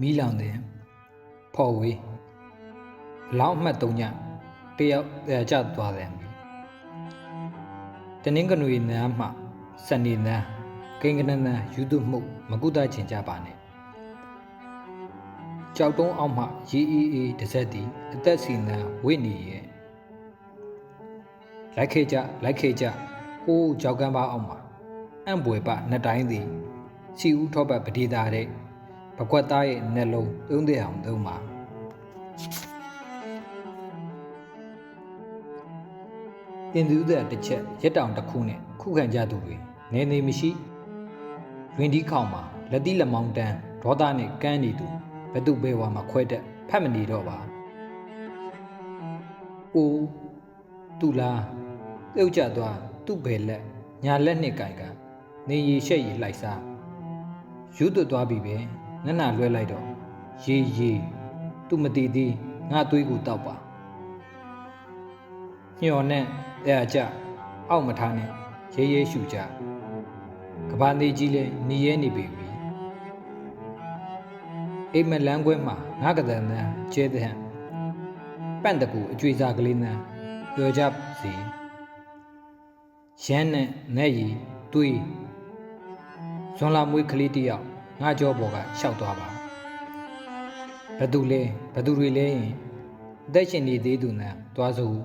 မီးလောင်တဲ့ဖော်ဝေးအလောင်းအမှတ်၃ညတယောက်အဲကျသွားတယ်တနင်္ဂနွေနန်းမှစနေနန်းကိန်းကနန်းနန်းယူတုမှုမကုသချင်ကြပါနဲ့ကြောက်တုံးအောက်မှရေအေးအေးတစ်ဆက်တည်းအသက်စီနန်းဝိနေရဲ့လိုက်ခေကြလိုက်ခေကြဟိုးကြောက်ကမ်းပါအောက်မှာအံ့ပွေပနှစ်တိုင်းသည်စီဦးထောပတ်ပဒေသာတဲ့ ပကွက်သားရဲ့နှလုံးသုံးတဲ့အောင်သုံးပါတင်သူတဲ့တစ်ချက်ရက်တောင်တစ်ခုနဲ့ခုခံကြသူတွေနေနေမရှိရင်ဒီခေါင်မှာလက်တိလက်မောင်းတန်းဒေါသနဲ့ကန်းနေသူဘသူဘဲဝါမှာခွဲတက်ဖတ်မနေတော့ပါအိုးတူလာပြုတ်ကျသွားသူ့ဘယ်လက်ညာလက်နှစ်ကင်ကနေရီရှက်ရီလိုက်စားယူသွတ်သွားပြီပဲ နက်နာလွှဲလိုက်တော့ရေရေသူမတည်သေးငါသွေးကိုတောက်ပါညှော်နဲ့အဲအကြအောက်မထားနဲ့ရေရေရှူကြကဘာနေကြီးလဲနေရဲနေပြီပြီအိမ်မလန်းခွဲမှာငါကတဲ့နန်းကျဲတဲ့ဟန်ပန့်တကူအကျွေစားကလေးနန်းပြောကြစီရမ်းနဲ့နဲ့ရီတွေးဇွန်လာမွေးကလေးတယောက် ငါကြောပေါ်ကရှောက်သွားပါဘသူလဲဘသူတွေလဲရင်အသက်ရှင်နေသေးသူနဲ့တွားစို့